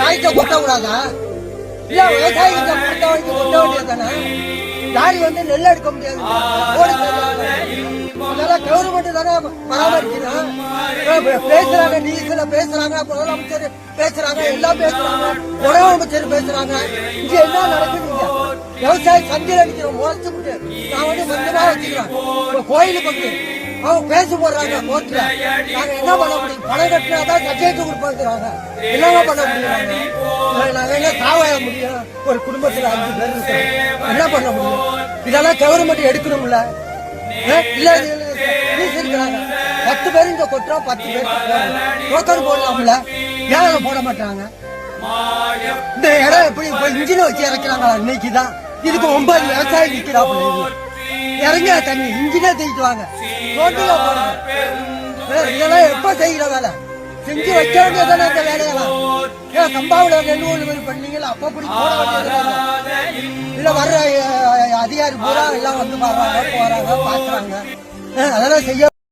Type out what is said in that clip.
தாய்க்க கொட்ட கூடாதா இல்ல விவசாயிகிட்ட கொடுத்த வாங்கி கொட்ட வேண்டியதானே லாரி வந்து நெல் எடுக்க முடியாது. ஓடி கவர்மெண்ட் தானே பராமரிக்கணும் பேசுறாங்க நியூஸ்ல பேசுறாங்க முதலமைச்சர் பேசுறாங்க எல்லாம் பேசுறாங்க உணவு அமைச்சர் பேசுறாங்க. இங்க என்ன நடக்குது விவசாய சந்தையில் அடிக்கிறோம் முளைச்சு விட்டு நான் வந்து மந்தமா வச்சுக்கிறேன். கோயிலுக்கு வந்து அவங்க பேச போடுறாங்க கோர்ட்ல. நாங்க என்ன பண்ண முடியும்? பணம் கட்டினாதான் சர்டிபிகேட் கொடுப்பாங்க என்னவா பண்ண முடியும்? நாங்க என்ன சாவாய முடியும்? ஒரு குடும்பத்துல அஞ்சு பேர் என்ன பண்ண முடியும்? இதெல்லாம் கவர்மெண்ட் எடுக்கணும்ல? இல்ல இருக்கிறாங்க. பத்து பேர் இங்க கொட்டுறோம் பத்து பேர் டோக்கன் போடலாம்ல? ஏன் போட மாட்டாங்க? இந்த இடம் எப்படி இன்ஜினை வச்சு இறக்கிறாங்களா? இன்னைக்குதான். இதுக்கு ஒன்பது விவசாயி நிக்கிறாப்புல இது. இறங்க தண்ணி? இன்ஜினே தூக்கிட்டு வாங்க. ரோட்டுல போடுங்க இதெல்லாம் எப்ப செய்யற வேலை? செஞ்சு வைக்க வேண்டியதானே இந்த வேலையெல்லாம். ஏன் சம்பாவில் ரெண்டு மூணு பேர் பண்ணீங்களா? அப்ப அப்படி போட வேண்டியது இல்ல வர்ற அதிகாரி பூரா எல்லாம் வந்து பாடுறாங்க போறாங்க பாக்குறாங்க. அதெல்லாம் செய்ய